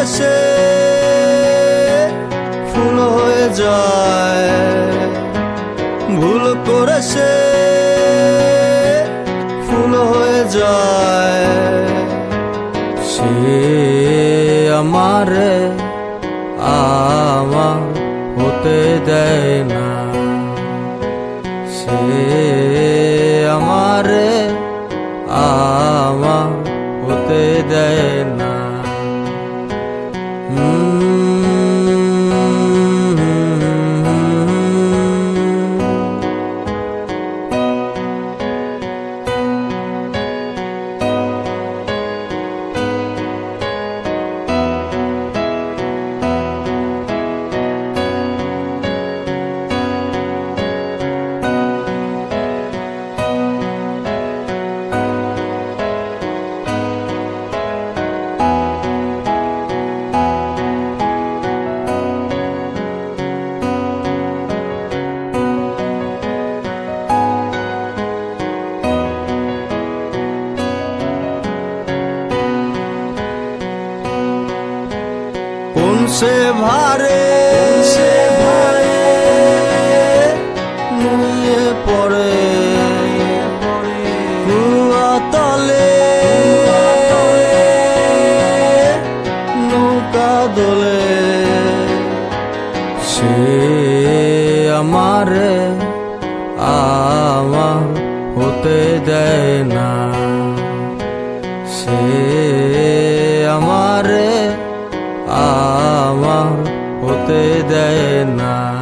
করেছে ফুল হয়ে যায়। ভুল করেছে, ফুল হয়ে যায়। সে আমার আমার হতে দেয় না। সে ভারে নুয়ে পড়ে কুয়া তলে নৌকা দোলে সে আমারে আমার হতে দেয় না সে আমার হতে দেয় না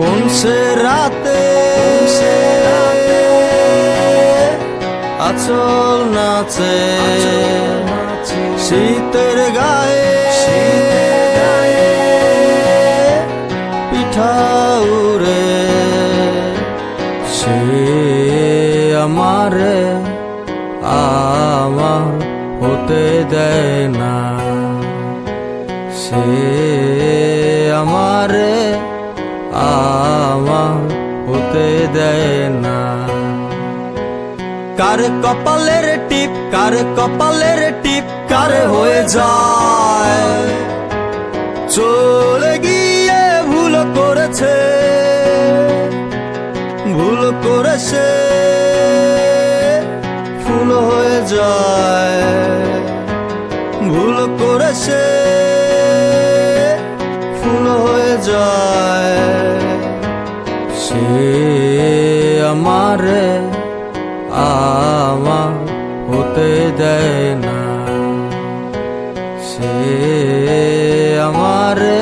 কোন সে রাতে আচল নাচে শীতের গায়ে পিঠা উড়ে সে আমার হতে দেয় না। কার কপালের টিপ, কার কপালের টিপ, কার হয়ে যায়। চলে গিয়ে ভুল করেছে ভুল করেছে, ফুল হয়ে যায়। আমারে আমা হতে দেয় না। সে আমারে